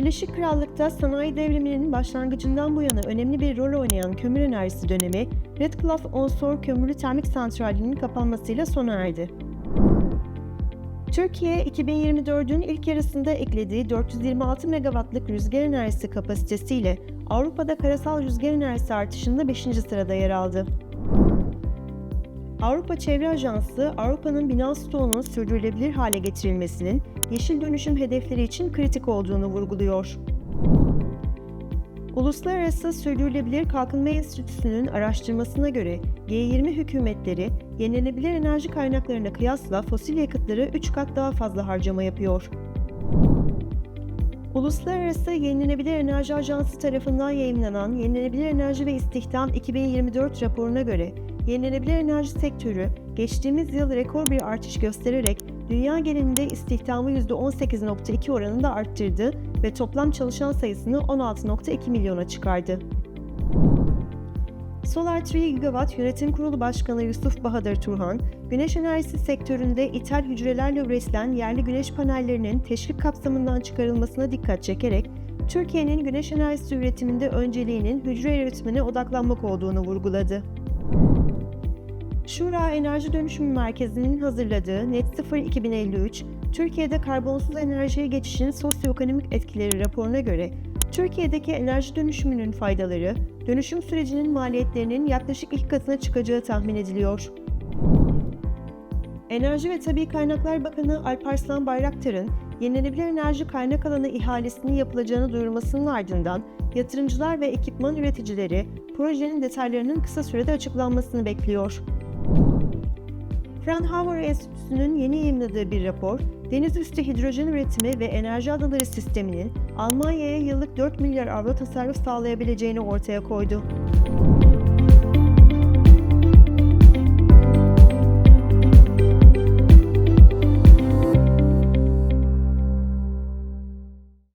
Birleşik Krallık'ta sanayi devriminin başlangıcından bu yana önemli bir rol oynayan kömür enerjisi dönemi, Redcliffe Onshore Kömürlü Termik Santrali'nin kapanmasıyla sona erdi. Türkiye, 2024'ün ilk yarısında eklediği 426 megawattlık rüzgar enerjisi kapasitesiyle Avrupa'da karasal rüzgar enerjisi artışında 5. sırada yer aldı. Avrupa Çevre Ajansı, Avrupa'nın bina stoğunun sürdürülebilir hale getirilmesinin yeşil dönüşüm hedefleri için kritik olduğunu vurguluyor. Uluslararası Sürdürülebilir Kalkınma Enstitüsü'nün araştırmasına göre G20 hükümetleri yenilenebilir enerji kaynaklarına kıyasla fosil yakıtları 3 kat daha fazla harcama yapıyor. Uluslararası Yenilenebilir Enerji Ajansı tarafından yayınlanan Yenilenebilir Enerji ve İstihdam 2024 raporuna göre yenilenebilir enerji sektörü geçtiğimiz yıl rekor bir artış göstererek dünya genelinde istihdamı %18.2 oranında arttırdı ve toplam çalışan sayısını 16.2 milyona çıkardı. Solar 3 Gigawatt Yönetim Kurulu Başkanı Yusuf Bahadır Turhan, güneş enerjisi sektöründe ithal hücrelerle üretilen yerli güneş panellerinin teşvik kapsamından çıkarılmasına dikkat çekerek, Türkiye'nin güneş enerjisi üretiminde önceliğinin hücre üretimine odaklanmak olduğunu vurguladı. Şura Enerji Dönüşümü Merkezi'nin hazırladığı Net Sıfır 2053, Türkiye'de karbonsuz enerjiye geçişin sosyoekonomik etkileri raporuna göre, Türkiye'deki enerji dönüşümünün faydaları, dönüşüm sürecinin maliyetlerinin yaklaşık iki katına çıkacağı tahmin ediliyor. Enerji ve Tabi Kaynaklar Bakanı Alparslan Bayraktar'ın yenilenebilir enerji kaynak alanı ihalesinin yapılacağını duyurmasının ardından yatırımcılar ve ekipman üreticileri projenin detaylarının kısa sürede açıklanmasını bekliyor. Fraunhofer Enstitüsü'nün yeni yayınladığı bir rapor, deniz üstü hidrojen üretimi ve enerji adaları sisteminin Almanya'ya yıllık 4 milyar avro tasarruf sağlayabileceğini ortaya koydu.